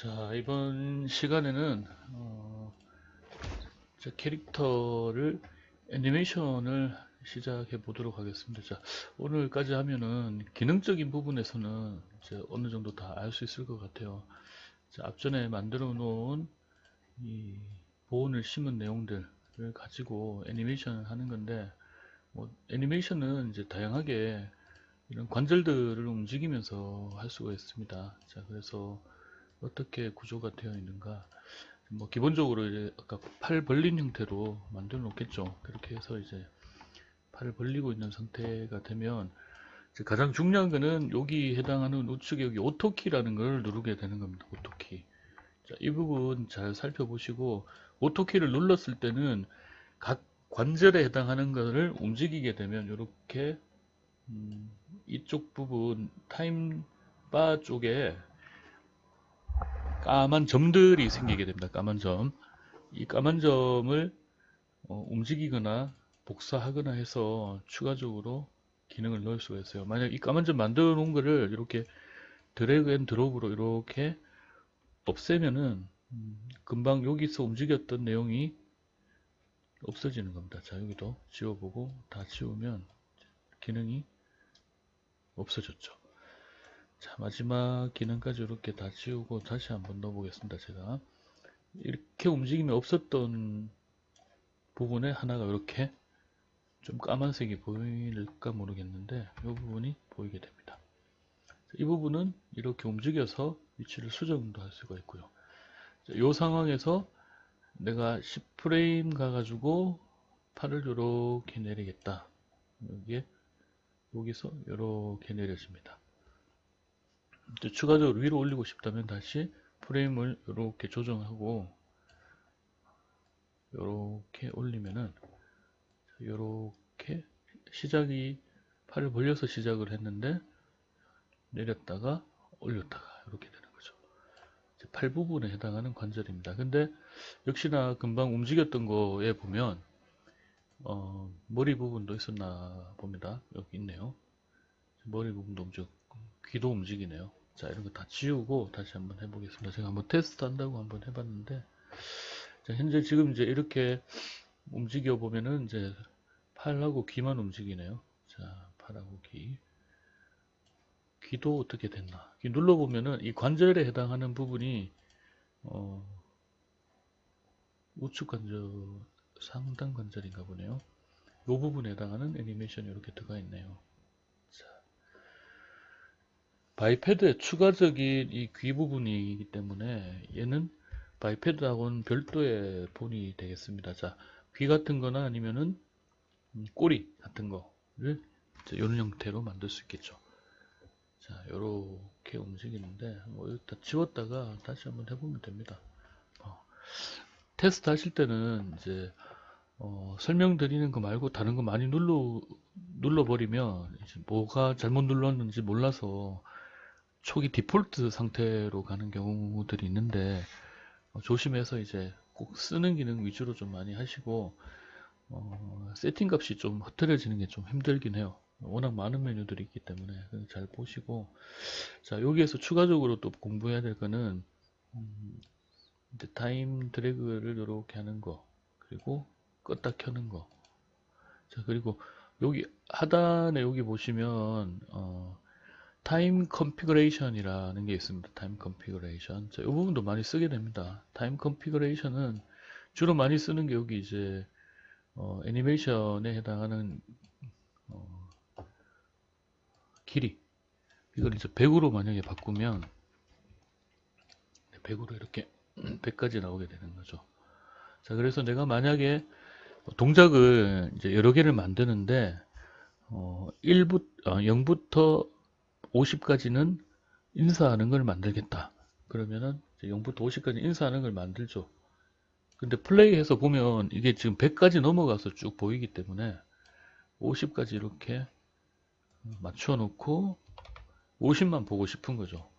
자, 이번 시간에는 어, 자, 캐릭터를 애니메이션을 시작해 보도록 하겠습니다. 자, 오늘까지 하면은 기능적인 부분에서는 이제 어느 정도 다 알 수 있을 것 같아요. 자, 앞전에 만들어 놓은 이 보온을 심은 내용들을 가지고 애니메이션을 하는 건데 뭐 애니메이션은 이제 다양하게 이런 관절들을 움직이면서 할 수가 있습니다. 자, 그래서 어떻게 구조가 되어 있는가? 뭐 기본적으로 이제 아까 팔 벌린 형태로 만들어 놓겠죠. 그렇게 해서 이제 팔을 벌리고 있는 상태가 되면 가장 중요한 거는 여기 해당하는 우측에 여기 오토키라는 걸 누르게 되는 겁니다. 오토키. 자, 이 부분 잘 살펴보시고 오토키를 눌렀을 때는 각 관절에 해당하는 것을 움직이게 되면 이렇게 음, 이쪽 부분 타임바 쪽에 까만 점들이 생기게 됩니다. 까만 점. 이 까만 점을 어, 움직이거나 복사하거나 해서 추가적으로 기능을 넣을 수가 있어요. 만약 이 까만 점 만들어 놓은 거를 이렇게 드래그 앤 드롭으로 이렇게 없애면은 음, 금방 여기서 움직였던 내용이 없어지는 겁니다. 자, 여기도 지워보고 다 지우면 기능이 없어졌죠. 자, 마지막 기능까지 이렇게 다 지우고 다시 한번 넣어보겠습니다. 제가 이렇게 움직임이 없었던 부분에 하나가 이렇게 좀 까만색이 보일까 모르겠는데 이 부분이 보이게 됩니다. 이 부분은 이렇게 움직여서 위치를 수정도 할 수가 있고요. 이 상황에서 내가 10프레임 가가지고 팔을 이렇게 내리겠다. 여기에 여기서 이렇게 내려집니다. 추가적으로 위로 올리고 싶다면 다시 프레임을 이렇게 조정하고 이렇게 올리면은 이렇게 시작이 팔을 벌려서 시작을 했는데 내렸다가 올렸다가 이렇게 되는 거죠. 팔 부분에 해당하는 관절입니다. 근데 역시나 금방 움직였던 거에 보면 어, 머리 부분도 있었나 봅니다. 여기 있네요. 머리 부분도 움직, 귀도 움직이네요. 자, 이런 거 다 지우고 다시 한번 해보겠습니다. 제가 한번 테스트 한다고 한번 해봤는데, 자, 현재 지금 이제 이렇게 움직여 보면은 이제 팔하고 귀만 움직이네요. 자, 팔하고 귀. 귀도 어떻게 됐나. 귀 눌러 보면은 이 관절에 해당하는 부분이, 어, 우측 관절, 상단 관절인가 보네요. 이 부분에 해당하는 애니메이션이 이렇게 들어가 있네요. 자, 바이패드의 추가적인 이 귀 부분이기 때문에 얘는 바이패드하고는 별도의 본이 되겠습니다. 자, 귀 같은 거나 아니면은 음, 꼬리 같은 거를 이런 형태로 만들 수 있겠죠. 자, 요렇게 움직이는데 뭐 일단 지웠다가 다시 한번 해보면 됩니다. 어, 테스트 하실 때는 이제 어, 설명드리는 거 말고 다른 거 많이 눌러 눌러버리면 뭐가 잘못 눌렀는지 몰라서 초기 디폴트 상태로 가는 경우들이 있는데 어, 조심해서 이제 꼭 쓰는 기능 위주로 좀 많이 하시고 어, 세팅 값이 좀 흐트러지는 게 좀 힘들긴 해요. 워낙 많은 메뉴들이 있기 때문에 잘 보시고 자 여기에서 추가적으로 또 공부해야 될 거는 음, 이제 타임 드래그를 이렇게 하는 거 그리고 껐다 켜는 거. 자, 그리고 여기 하단에 여기 보시면 어, 타임 컨피그레이션이라는 게 있습니다. 타임 컨피그레이션. 자, 이 부분도 많이 쓰게 됩니다. 타임 컨피그레이션은 주로 많이 쓰는 게 여기 이제 어, 애니메이션에 해당하는 어, 길이 이걸 이제 100으로 만약에 바꾸면 100으로 이렇게 100까지 나오게 되는 거죠. 자, 그래서 내가 만약에 동작을 이제 여러 개를 만드는데 어, 1부, 어, 0부터 50까지는 인사하는 걸 만들겠다. 그러면은 0부터 50까지 인사하는 걸 만들죠. 근데 플레이해서 보면 이게 지금 100까지 넘어가서 쭉 보이기 때문에 50까지 이렇게 맞춰 놓고 50만 보고 싶은 거죠.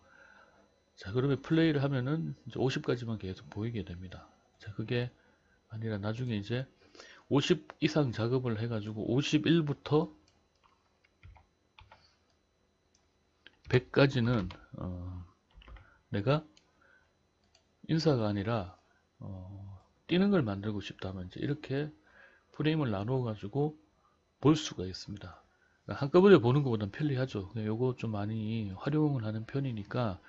자, 그러면 플레이를 하면은 이제 50까지만 계속 보이게 됩니다. 자, 그게 아니라 나중에 이제 50 이상 작업을 해가지고 51부터 100까지는 어, 내가 인사가 아니라 어, 뛰는 걸 만들고 싶다면 이제 이렇게 프레임을 나누어 가지고 볼 수가 있습니다. 그러니까 한꺼번에 보는 것보다는 편리하죠. 요거 좀 많이 활용을 하는 편이니까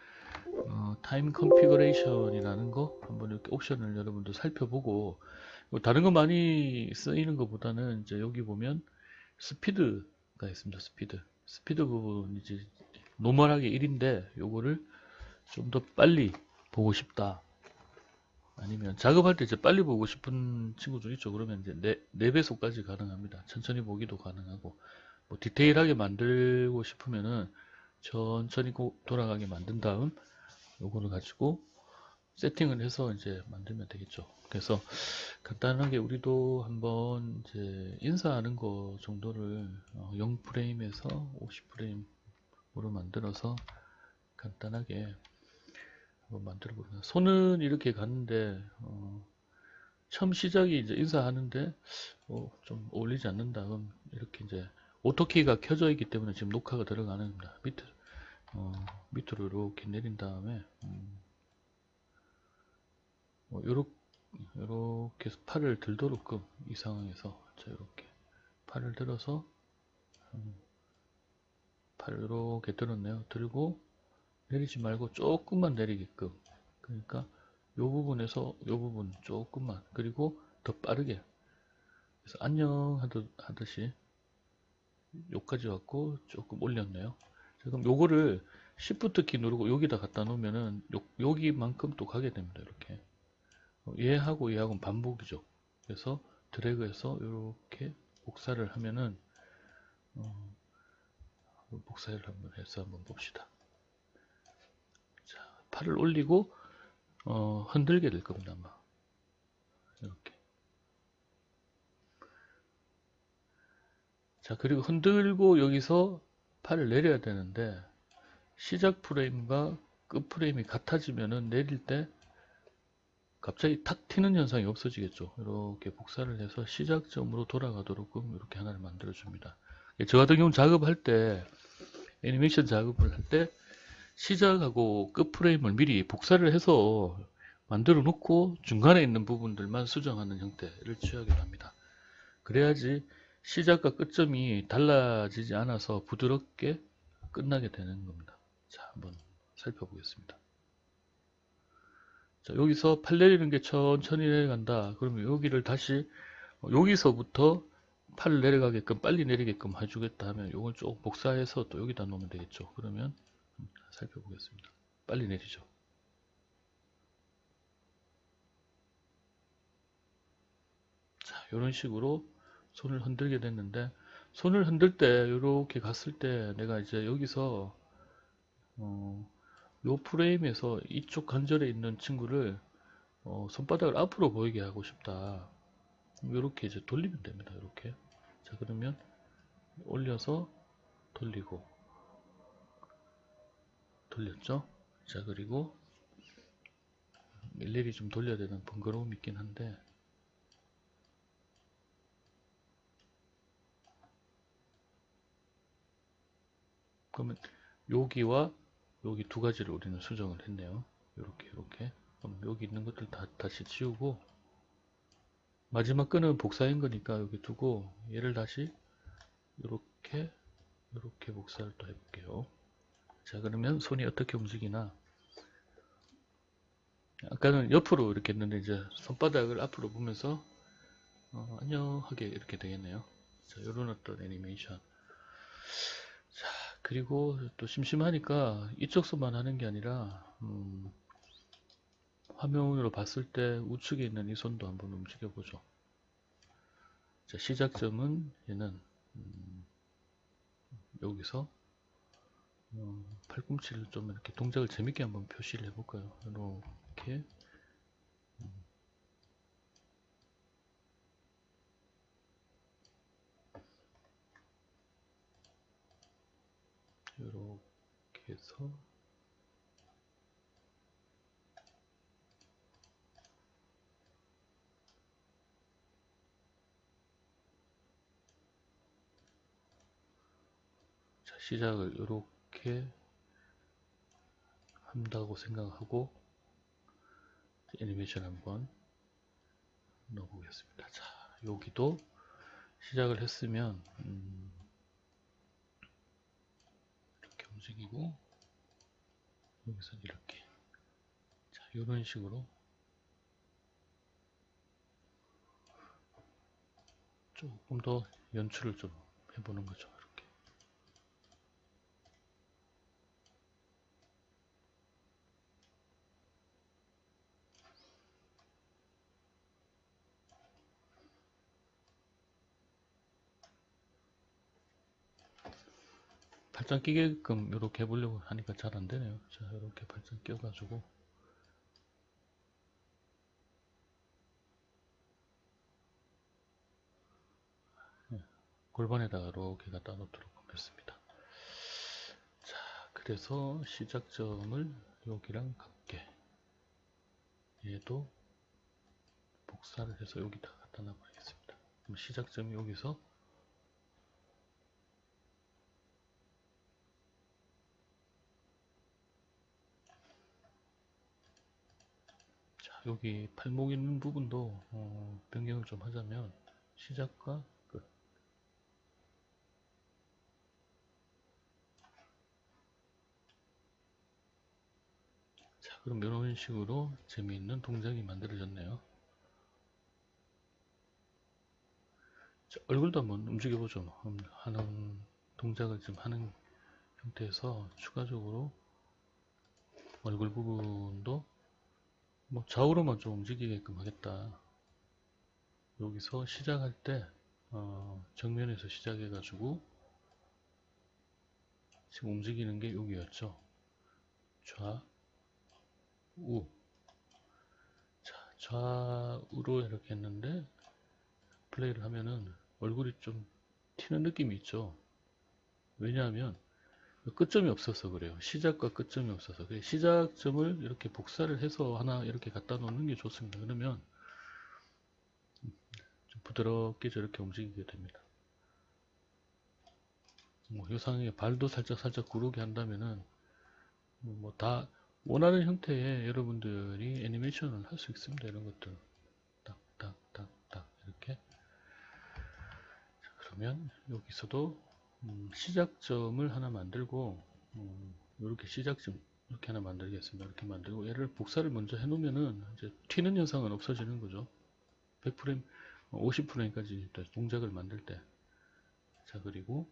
어, 타임 컨피그레이션이라는 거 한번 이렇게 옵션을 여러분들 살펴보고 뭐 다른 거 많이 쓰이는 것보다는 이제 여기 보면 스피드가 있습니다. 스피드. 스피드 부분 이제 노멀하게 1인데 요거를 좀 더 빨리 보고 싶다. 아니면 작업할 때 이제 빨리 보고 싶은 친구들 있죠. 그러면 이제 네, 4배속까지 가능합니다. 천천히 보기도 가능하고 뭐 디테일하게 만들고 싶으면은 천천히 고- 돌아가게 만든 다음 요거를 가지고 세팅을 해서 이제 만들면 되겠죠. 그래서 간단하게 우리도 한번 이제 인사하는 거 정도를 0프레임에서 50프레임 으로 만들어서 간단하게 한번 만들어 보자. 손은 이렇게 갔는데 어, 처음 시작이 이제 인사하는데 어, 좀 어울리지 않는다. 그럼 이렇게 이제 오토키가 켜져 있기 때문에 지금 녹화가 들어가는 겁니다. 밑에 어, 밑으로 이렇게 내린 다음에 음, 뭐 요렇게 해서 팔을 들도록끔 이 상황에서 자 이렇게 팔을 들어서 음, 팔을 이렇게 들었네요. 들고 내리지 말고 조금만 내리게끔. 그러니까 요 부분에서 요 부분 조금만. 그리고 더 빠르게. 그래서 안녕 하듯, 하듯이 요까지 왔고 조금 올렸네요. 자, 그럼 요거를 Shift 키 누르고 여기다 갖다 놓으면은 요, 여기만큼 또 가게 됩니다 이렇게. 어, 얘하고 얘하고는 반복이죠. 그래서 드래그해서 이렇게 복사를 하면은 어, 복사를 한번 해서 한번 봅시다. 자, 팔을 올리고 어, 흔들게 될 겁니다 아마. 이렇게. 자 그리고 흔들고 여기서 팔을 내려야 되는데 시작 프레임과 끝 프레임이 같아지면은 내릴 때 갑자기 탁 튀는 현상이 없어지겠죠. 이렇게 복사를 해서 시작점으로 돌아가도록 이렇게 하나를 만들어 줍니다. 저 같은 경우는 작업할 때 애니메이션 작업을 할 때 시작하고 끝 프레임을 미리 복사를 해서 만들어 놓고 중간에 있는 부분들만 수정하는 형태를 취하기로 합니다. 그래야지 시작과 끝점이 달라지지 않아서 부드럽게 끝나게 되는 겁니다. 자, 한번 살펴보겠습니다. 자, 여기서 팔 내리는 게 천천히 내려간다. 그러면 여기를 다시 어, 여기서부터 팔을 내려가게끔 빨리 내리게끔 해주겠다 하면 이걸 쭉 복사해서 또 여기다 놓으면 되겠죠. 그러면 음, 살펴보겠습니다. 빨리 내리죠. 자, 이런 식으로 손을 흔들게 됐는데 손을 흔들 때 이렇게 갔을 때 내가 이제 여기서 어, 요 프레임에서 이쪽 관절에 있는 친구를 어, 손바닥을 앞으로 보이게 하고 싶다. 이렇게 이제 돌리면 됩니다. 이렇게. 자, 그러면 올려서 돌리고 돌렸죠? 자, 그리고 일일이 좀 돌려야 되는 번거로움이 있긴 한데 그러면 여기와 여기 두 가지를 우리는 수정을 했네요. 이렇게 이렇게 그럼 여기 있는 것들 다 다시 지우고 마지막 끈은 복사인 거니까 여기 두고 얘를 다시 이렇게 이렇게 복사를 또 해볼게요. 자 그러면 손이 어떻게 움직이나 아까는 옆으로 이렇게 했는데 이제 손바닥을 앞으로 보면서 어, 안녕 하게 이렇게 되겠네요. 자 이런 어떤 애니메이션 자 그리고 또 심심하니까 이쪽 손만 하는 게 아니라 음, 화면으로 봤을 때 우측에 있는 이 손도 한번 움직여 보죠. 자, 시작점은 얘는 음, 여기서 어, 팔꿈치를 좀 이렇게 동작을 재밌게 한번 표시를 해볼까요? 이렇게 이렇게 해서 자, 시작을 이렇게 한다고 생각하고 애니메이션 한번 넣어보겠습니다. 자, 여기도 시작을 했으면 음, 이렇게 움직이고 여기서 이렇게 자, 이런 식으로 조금 더 연출을 좀 해보는 거죠. 발장 끼게끔 이렇게 해보려고 하니까 잘 안 되네요. 자, 이렇게 발장 껴가지고 골반에다가 이렇게 갖다 놓도록 하겠습니다. 자, 그래서 시작점을 여기랑 같게 얘도 복사를 해서 여기다 갖다 놔버리겠습니다. 그럼 시작점이 여기서 여기 팔목 있는 부분도 어, 변경을 좀 하자면 시작과 끝 자, 그럼 이런 식으로 재미있는 동작이 만들어졌네요. 자, 얼굴도 한번 움직여보죠. 음, 하는 동작을 좀 하는 형태에서 추가적으로 얼굴 부분도 뭐 좌우로만 좀 움직이게끔 하겠다. 여기서 시작할 때 어, 정면에서 시작해 가지고 지금 움직이는 게 여기였죠. 좌, 우. 자, 좌우로 이렇게 했는데 플레이를 하면은 얼굴이 좀 튀는 느낌이 있죠. 왜냐하면 끝점이 없어서 그래요. 시작과 끝점이 없어서. 시작점을 이렇게 복사를 해서 하나 이렇게 갖다 놓는 게 좋습니다. 그러면 좀 부드럽게 저렇게 움직이게 됩니다. 뭐 요상하게 발도 살짝 살짝 구르게 한다면은 뭐 다 원하는 형태의 여러분들이 애니메이션을 할 수 있습니다. 이런 것들 딱딱딱딱 이렇게 자, 그러면 여기서도 음, 시작점을 하나 만들고 음, 이렇게 시작점 이렇게 하나 만들겠습니다. 이렇게 만들고 얘를 복사를 먼저 해놓으면은 이제 튀는 현상은 없어지는 거죠. 100프레임, 50프레임까지 동작을 만들 때. 자, 그리고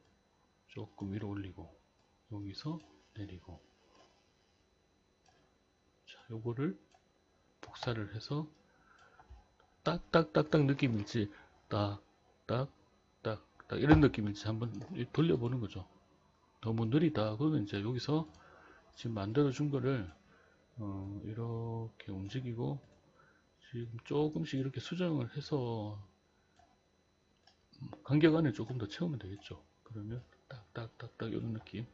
조금 위로 올리고 여기서 내리고 자, 요거를 복사를 해서 딱딱딱딱 느낌일지 딱딱딱딱 이런 느낌일지 한번 돌려보는 거죠. 너무 느리다. 그러면 이제 여기서 지금 만들어 준 거를 어, 이렇게 움직이고 지금 조금씩 이렇게 수정을 해서 간격 안에 조금 더 채우면 되겠죠. 그러면 딱딱딱딱 이런 느낌.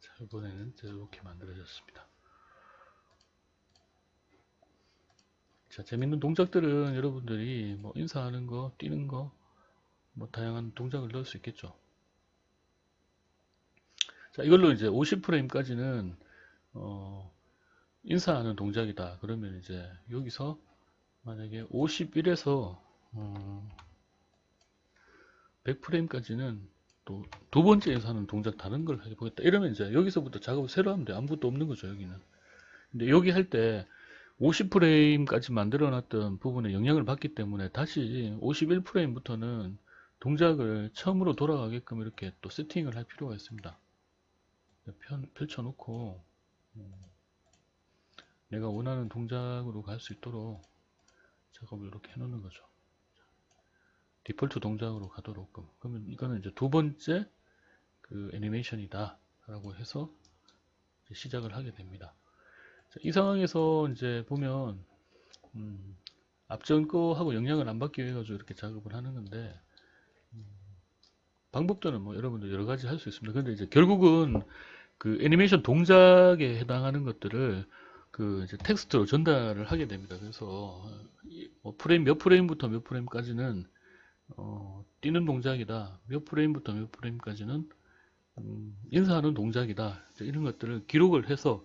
자, 이번에는 이렇게 만들어졌습니다. 자, 재밌는 동작들은 여러분들이 뭐 인사하는 거, 뛰는 거, 뭐 다양한 동작을 넣을 수 있겠죠. 자, 이걸로 이제 50프레임까지는 어, 인사하는 동작이다. 그러면 이제 여기서 만약에 51에서 어, 100프레임까지는 또 두 번째 인사하는 동작 다른 걸 해보겠다. 이러면 이제 여기서부터 작업을 새로 하면 돼. 아무것도 없는 거죠, 여기는. 근데 여기 할 때 50프레임까지 만들어 놨던 부분에 영향을 받기 때문에 다시 51프레임부터는 동작을 처음으로 돌아가게끔 이렇게 또 세팅을 할 필요가 있습니다. 편, 펼쳐놓고 음, 내가 원하는 동작으로 갈 수 있도록 작업을 이렇게 해놓는 거죠. 디폴트 동작으로 가도록 그러면 이거는 이제 두 번째 그 애니메이션이다 라고 해서 시작을 하게 됩니다. 자, 이 상황에서 이제 보면 음, 앞전 거하고 영향을 안 받기 위해 가지고 이렇게 작업을 하는 건데 음, 방법들은 뭐 여러분들 여러 가지 할 수 있습니다. 근데 이제 결국은 그 애니메이션 동작에 해당하는 것들을 그 이제 텍스트로 전달을 하게 됩니다. 그래서 이- 뭐 프레임 몇 프레임부터 몇 프레임까지는 어, 뛰는 동작이다. 몇 프레임부터 몇 프레임까지는 음, 인사하는 동작이다. 이런 것들을 기록을 해서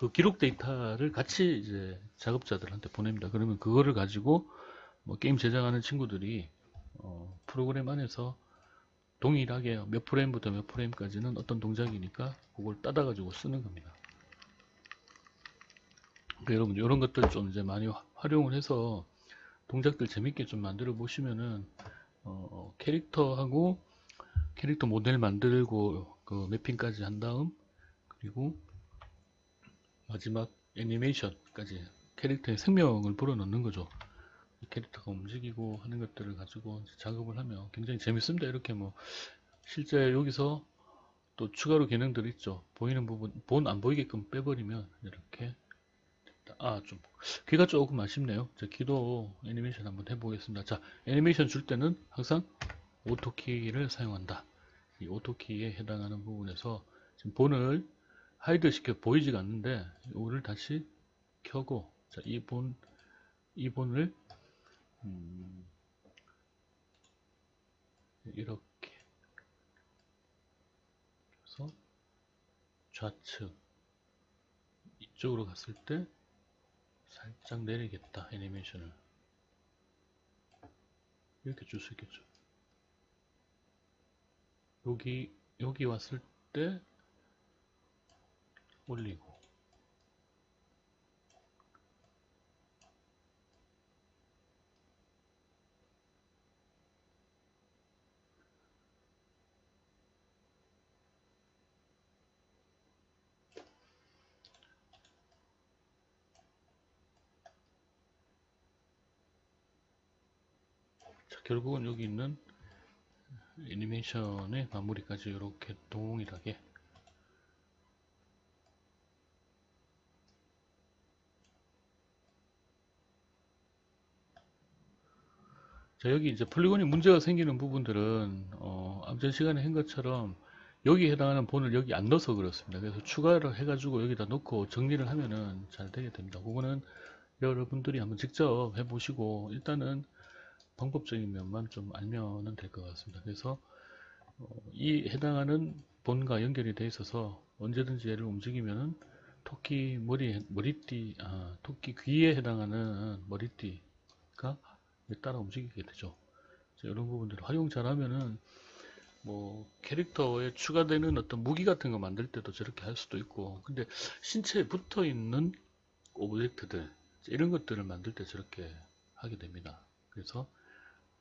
그 기록 데이터를 같이 이제 작업자들한테 보냅니다. 그러면 그거를 가지고 뭐 게임 제작하는 친구들이 어, 프로그램 안에서 동일하게 몇 프레임부터 몇 프레임까지는 어떤 동작이니까 그걸 따다 가지고 쓰는 겁니다. 그러니까 여러분 이런 것들 좀 이제 많이 화- 활용을 해서 동작들 재밌게 좀 만들어 보시면은 어, 캐릭터하고 캐릭터 모델 만들고 그 매핑까지 한 다음 그리고 마지막 애니메이션까지 캐릭터의 생명을 불어넣는 거죠. 이 캐릭터가 움직이고 하는 것들을 가지고 작업을 하면 굉장히 재밌습니다. 이렇게 뭐 실제 여기서 또 추가로 기능들이 있죠. 보이는 부분 본 안 보이게끔 빼버리면 이렇게 아 좀 귀가 조금 아쉽네요. 자 귀도 애니메이션 한번 해보겠습니다. 자 애니메이션 줄 때는 항상 오토키를 사용한다. 이 오토키에 해당하는 부분에서 지금 본을 하이드 시켜 보이지가 않는데 이거를 다시 켜고 자, 이 본, 이 본을 음, 이렇게 그래서 좌측 이쪽으로 갔을 때 살짝 내리겠다 애니메이션을. 이렇게 줄 수 있겠죠. 여기 여기 왔을 때 올리고. 자, 결국은 여기 있는 애니메이션의 마무리까지 이렇게 동일하게 자, 여기 이제 폴리곤이 문제가 생기는 부분들은 어, 앞전 시간에 한 것처럼 여기 해당하는 본을 여기 안 넣어서 그렇습니다. 그래서 추가를 해가지고 여기다 넣고 정리를 하면은 잘 되게 됩니다. 그거는 여러분들이 한번 직접 해보시고 일단은 방법적인 면만 좀 알면은 될 것 같습니다. 그래서 어, 이 해당하는 본과 연결이 돼 있어서 언제든지 얘를 움직이면은 토끼 머리 머리띠 아 토끼 귀에 해당하는 머리띠가 따라 움직이게 되죠. 자, 이런 부분들을 활용 잘하면은 뭐 캐릭터에 추가되는 어떤 무기 같은 거 만들 때도 저렇게 할 수도 있고 근데 신체에 붙어 있는 오브젝트들 이런 것들을 만들 때 저렇게 하게 됩니다. 그래서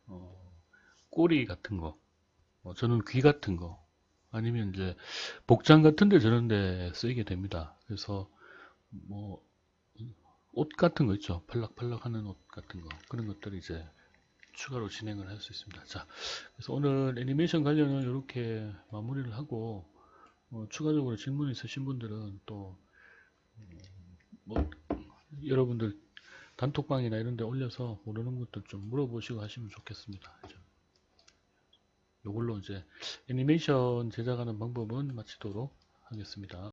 어, 꼬리 같은 거, 어, 저는 귀 같은 거, 아니면 이제 복장 같은데 저런데 쓰이게 됩니다. 그래서 뭐 옷 같은 거 있죠. 팔락팔락 하는 옷 같은 거 그런 것들을 이제 추가로 진행을 할 수 있습니다. 자, 그래서 오늘 애니메이션 관련은 이렇게 마무리를 하고 어, 추가적으로 질문 있으신 분들은 또 음, 뭐 여러분들 단톡방이나 이런 데 올려서 모르는 것들 좀 물어보시고 하시면 좋겠습니다. 요걸로 이제 애니메이션 제작하는 방법은 마치도록 하겠습니다.